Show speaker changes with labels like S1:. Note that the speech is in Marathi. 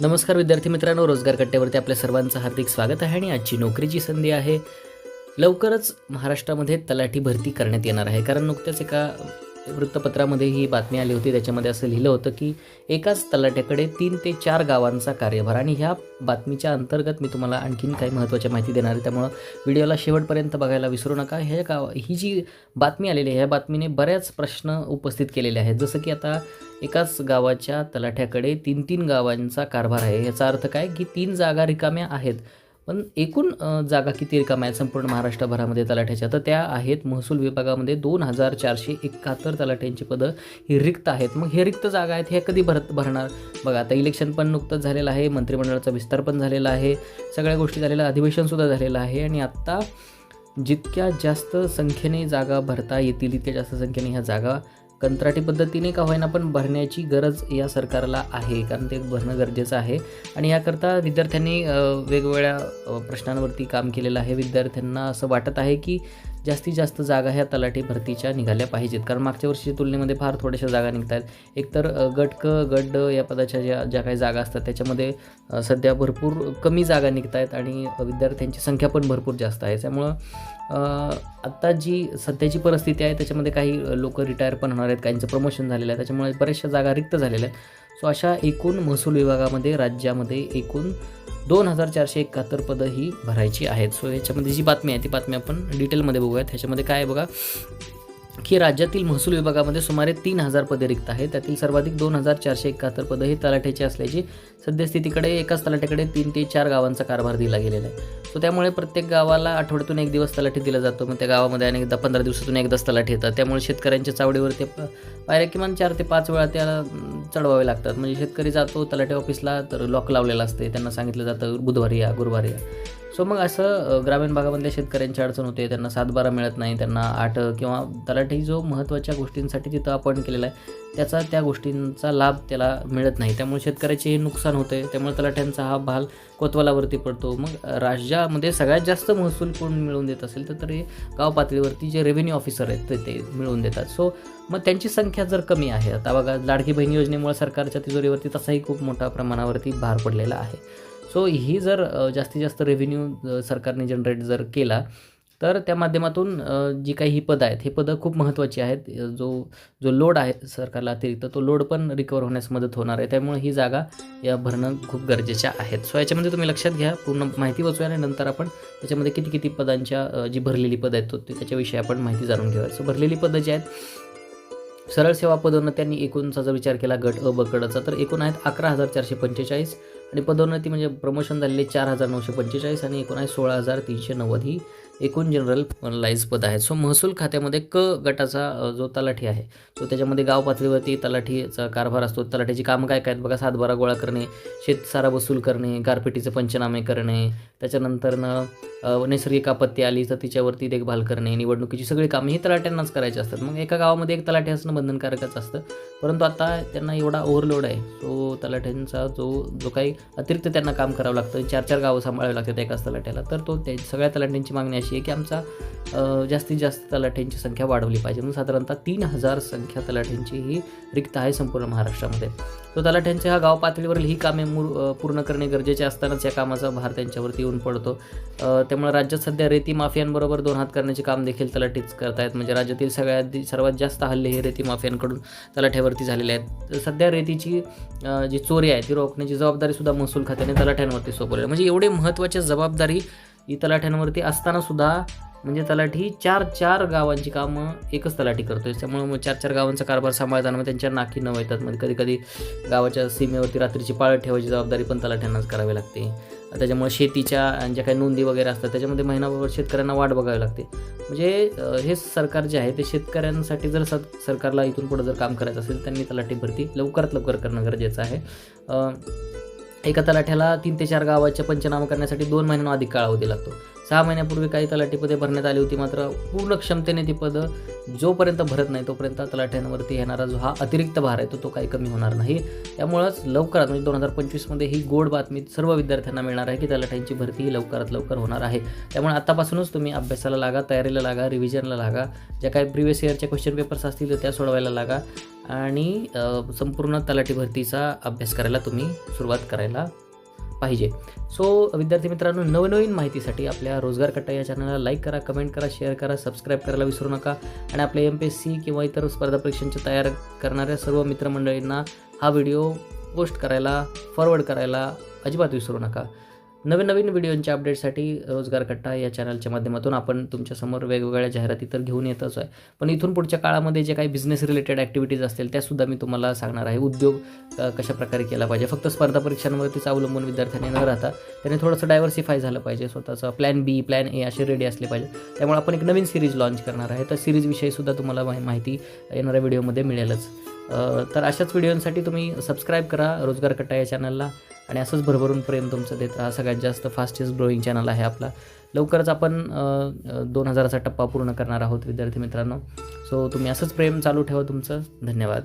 S1: नमस्कार विद्यार्थी मित्रांनो रोजगार कट्ट्यावरती आपल्या सर्वांचं हार्दिक स्वागत आहे आणि आजची नोकरीची संधी आहे. लवकरच महाराष्ट्रामध्ये तलाठी भरती करण्यात येणार आहे. कारण नुकत्याच एका वृत्तपत्रामध्ये ही बातमी आली होती. त्याच्यामध्ये असं लिहिलं होतं की एकाच तलाट्याकडे तीन ते चार गावांचा कार्यभार आणि ह्या बातमीच्या अंतर्गत मी तुम्हाला आणखीन काही महत्त्वाच्या माहिती देणार आहे. त्यामुळं व्हिडिओला शेवटपर्यंत बघायला विसरू नका. ह्या गाव ही जी बातमी आलेली आहे ह्या बातमीने बऱ्याच प्रश्न उपस्थित केलेले आहेत. जसं की आता एकाच गावाच्या तलाठ्याकडे तीन तीन गावांचा कारभार आहे. याचा अर्थ काय? की तीन जागा रिकाम्या आहेत. पण एकूण जागा किती रिकाम आहेत संपूर्ण महाराष्ट्रभरामध्ये तलाठ्याच्या. तर त्या आहेत महसूल विभागामध्ये दोन हजार चारशे एकाहत्तर तलाठ्यांची पदं ही रिक्त आहेत. मग हे रिक्त जागा आहेत हे कधी भरत भरणार? बघा आता इलेक्शन पण नुकतंच झालेलं आहे मंत्रिमंडळाचा विस्तार पण झालेला आहे सगळ्या गोष्टी झालेल्या अधिवेशनसुद्धा झालेलं आहे आणि आत्ता जितक्या जास्त संख्येने जागा भरता येतील तितक्या जास्त संख्येने ह्या जागा कंत्राटी पद्धतीने का होईना पण भरण्याची गरज या सरकारला आहे. कारण ते भरणं गरजेचं आहे. आणि याकरता विद्यार्थ्यांनी वेगवेगळ्या प्रश्नांवरती काम केलेलं आहे. विद्यार्थ्यांना असं वाटत आहे की जास्तीत जास्त जागा ह्या तलाठी भरतीच्या निघाल्या पाहिजेत. कारण मागच्या वर्षीच्या तुलनेमध्ये फार थोड्याशा जागा निघत आहेत. एकतर गटक गड्ड या पदाच्या ज्या ज्या काही जागा असतात त्याच्यामध्ये सध्या भरपूर कमी जागा निघत आहेत आणि विद्यार्थ्यांची संख्या पण भरपूर जास्त आहे. त्यामुळं आत्ता जी सध्याची परिस्थिती आहे त्याच्यामध्ये काही लोक रिटायर पण होणार आहेत. काहींचं प्रमोशन झालेलं आहे. त्याच्यामुळे बऱ्याचशा जागा रिक्त झालेल्या आहेत. सो अशा एकूण महसूल विभागामध्ये राज्यामध्ये एकूण दोन हजार चारशे एकाहत्तर पदं ही भरायची आहेत. सो ह्याच्यामध्ये जी बातमी आहे ती बातमी आपण डिटेलमध्ये बघूयात. ह्याच्यामध्ये काय आहे बघा? की राज्यातील महसूल विभागामध्ये सुमारे तीन हजार पदे रिक्त आहेत. त्यातील सर्वाधिक दोन हजार चारशे एकाहत्तर पदं ही तलाठ्याची असल्याची सद्यस्थितीकडे एकाच तलाठ्याकडे तीन ते चार गावांचा कारभार दिला गेलेला आहे. सो त्यामुळे प्रत्येक गावाला आठवड्यातून एक दिवस तलाठी दिला जातो. मग त्या गावामध्ये अनेकदा पंधरा दिवसातून एकदाच तलाठी येतात. त्यामुळे शेतकऱ्यांच्या चावडीवर ते पायऱ्या किमान चार ते पाच वेळा त्याला चढवावे लागतात. म्हणजे शेतकरी जातो तलाठी ऑफिसला तर लॉक लावलेलं असते. त्यांना सांगितलं जातं बुधवारी या गुरुवारी या. सो मग असं ग्रामीण भागामधल्या शेतकऱ्यांची अडचण होते त्यांना सातबारा मिळत नाही त्यांना आठ किंवा तलाठी जो महत्त्वाच्या गोष्टींसाठी तिथं अपॉइंट केलेला आहे त्याचा त्या गोष्टींचा लाभ त्याला मिळत नाही. त्यामुळे शेतकऱ्याचे हे नुकसान होते त्यामुळे तलाठ्यांचा हा भाल कोतवालावरती पडतो. मग राज्यामध्ये सगळ्यात जास्त महसूल कोण मिळवून देत असेल तर तरी गाव पातळीवरती जे रेव्हेन्यू ऑफिसर आहेत ते ते मिळवून देतात. सो मग त्यांची संख्या जर कमी आहे आता बघा लाडकी बहीण योजनेमुळे सरकारच्या तिजोरीवरती तसाही खूप मोठ्या प्रमाणावरती भार पडलेला आहे. सो ही जर जास्तीत जास्त रेव्हेन्यू सरकारने जनरेट जर केला तर त्या माध्यमातून जी काही ही पदं आहेत हे पदं खूप महत्त्वाची आहेत. जो जो लोड आहे सरकारला अतिरिक्त तो लोड पण रिकवर होण्यास मदत होणार आहे. त्यामुळे ही जागा या भरणं खूप गरजेच्या आहेत. सो याच्यामध्ये तुम्ही लक्षात घ्या पूर्ण माहिती वाचूया आणि नंतर आपण त्याच्यामध्ये किती किती पदांच्या जी भरलेली पदं आहेत तो त्याच्याविषयी आपण माहिती जाणून घेऊया. सो भरलेली पदं जी आहेत सरळ सेवा पदोन्नत्यांनी एकूणचा जर विचार केला गट अ ब तर एकूण आहेत अकरा हजार चारशे पंचेचाळीस. आणि पदोन्नती म्हणजे प्रमोशन झालेले चार हजार नऊशे पंचेचाळीस आणि एकूण आहे सोळा हजार तीनशे नव्वद ही एकूण जनरल लाईज पद आहेत. सो महसूल खात्यामध्ये क गटाचा जो तलाठी आहे तो त्याच्यामध्ये गाव पातळीवरती तलाठीचा कारभार असतो. तलाठीची कामं काय काय आहेत? बघा सातबारा गोळा करणे शेतसारा वसूल करणे गारपिटीचे पंचनामे करणे त्याच्यानंतरनं नैसर्गिक आपत्ती आली तर तिच्यावरती देखभाल करणे निवडणुकीची सगळी कामे ही तलाट्यांनाच करायची असतात. मग एका गावामध्ये एक तलाठी असणं बंधनकारकच असतं. परंतु आता त्यांना एवढा ओव्हरलोड आहे. तो तलाठ्यांचा जो जो काही अतिरिक्त त्यांना काम करावं लागतं चार चार गावं सांभाळावी लागतात एकाच तलाठ्याला तर तो त्या सगळ्या तलाठ्यांची मागणी अशी आहे की आमचा जास्तीत जास्त तलाठ्यांची संख्या वाढवली पाहिजे. म्हणून साधारणतः तीन हजार संख्या तलाठ्यांची ही रिक्त आहे संपूर्ण महाराष्ट्रामध्ये. तो तलाठ्यांच्या ह्या गाव पातळीवरील ही कामे मूर पूर्ण करणे गरजेचे असतानाच या कामाचा भार त्यांच्यावरती येऊन पडतो. त्यामुळे राज्यात सध्या रेती माफियांबरोबर दोन हात करण्याचे काम देखील तलाठीच करतायत. म्हणजे राज्यातील सगळ्यात सर्वात जास्त हल्ले हे रेती माफियांकडून तलाठ्यावरती झालेले आहेत. सध्या रेतीची जी चोरी आहे ती रोखण्याची जबाबदारीसुद्धा महसूल खात्याने तलाठ्यांवरती सोपवली म्हणजे एवढे महत्त्वाच्या जबाबदारी ही तलाठ्यांवरती असतानासुद्धा म्हणजे तलाठी चार चार गावांची कामं एकच तलाठी करतोय. त्यामुळे मग चार चार गावांचा कारभार सांभाळताना मग त्यांच्या नाकी न येतात म्हणजे कधी कधी गावाच्या सीमेवरती रात्रीची पाळत ठेवायची जबाबदारी पण तलाठ्यांनाच करावी लागते. त्याच्यामुळे शेतीच्या ज्या काही नोंदी वगैरे असतात त्याच्यामध्ये महिनाभर शेतकऱ्यांना वाट बघावी लागते. म्हणजे हे सरकार जे आहे ते शेतकऱ्यांसाठी जर सर सरकारला इथून पुढे जर काम करायचं असेल त्यांनी तलाठी भरती लवकरात लवकर करणं गरजेचं आहे. एका तलाठ्याला तीन ते चार गावाच्या पंचनामा करण्यासाठी दोन महिन्यांना अधिक कालावधी लागतो. सहा महिन्यापूर्वी काही तलाठी पदे भरण्यात आली होती मात्र पूर्ण क्षमतेने ती पदं जोपर्यंत भरत नाही तोपर्यंत तलाठ्यांवरती येणारा जो हा अतिरिक्त भार आहे तो तो काही कमी होणार नाही. त्यामुळंच लवकरात म्हणजे दोन हजार पंचवीसमध्ये ही गोड बातमी सर्व विद्यार्थ्यांना मिळणार आहे की तलाठ्यांची भरती ही लवकरात लवकर होणार आहे. त्यामुळे आतापासूनच तुम्ही अभ्यासाला लागा तयारीला लागा रिव्हिजनला लागा. ज्या काही प्रिव्हियस इयरच्या क्वेश्चन पेपर्स असतील त्या सोडवायला लागा. आणि संपूर्ण तलाठी भरतीचा अभ्यास करायला तुम्ही सुरुवात करायला पाहिजे. सो विद्यार्थी मित्रांनो नवनवीन माहितीसाठी आपल्या रोजगार कट्टा या चॅनलला लाईक करा कमेंट करा शेअर करा सबस्क्राईब करायला विसरू नका. आणि आपल्या एम पी एस सी किंवा इतर स्पर्धा परीक्षांची तयार करणाऱ्या सर्व मित्रमंडळींना हा व्हिडिओ पोस्ट करायला फॉरवर्ड करायला अजिबात विसरू नका. नवीन नवीन व्हिडिओंच्या अपडेटसाठी रोजगार कट्टा या चॅनलच्या माध्यमातून आपण तुमच्यासमोर वेगवेगळ्या जाहिराती तर घेऊन येतच आहे. पण इथून पुढच्या काळामध्ये जे काही बिझनेस रिलेटेड ॲक्टिव्हिटीज असतील त्यासुद्धा मी तुम्हाला सांगणार आहे. उद्योग कशा प्रकारे केला पाहिजे? फक्त स्पर्धा परीक्षांवरतीच अवलंबून विद्यार्थ्यांनी न राहता त्याने थोडंसं डायव्हर्सिफाय झालं पाहिजे. स्वतःचं प्लॅन बी प्लॅन ए असे रेडी असले पाहिजे. त्यामुळे आपण एक नवीन सिरीज लॉन्च करणार आहे. तर सिरीजविषयी सुद्धा तुम्हाला माहिती येणाऱ्या व्हिडिओमध्ये मिळेलच. तर अशाच व्हिडिओंसाठी तुम्ही सबस्क्राईब करा रोजगार कट्टा या चॅनलला आणि असंच भरभरून प्रेम तुमचं देत हा सगळ्यात जास्त फास्टेस्ट ग्रोईंग चॅनल आहे आपला. लवकरच आपण दोन हजाराचा टप्पा पूर्ण करणार आहोत विद्यार्थी मित्रांनो. सो तुम्ही असंच प्रेम चालू ठेवा तुमचं. धन्यवाद.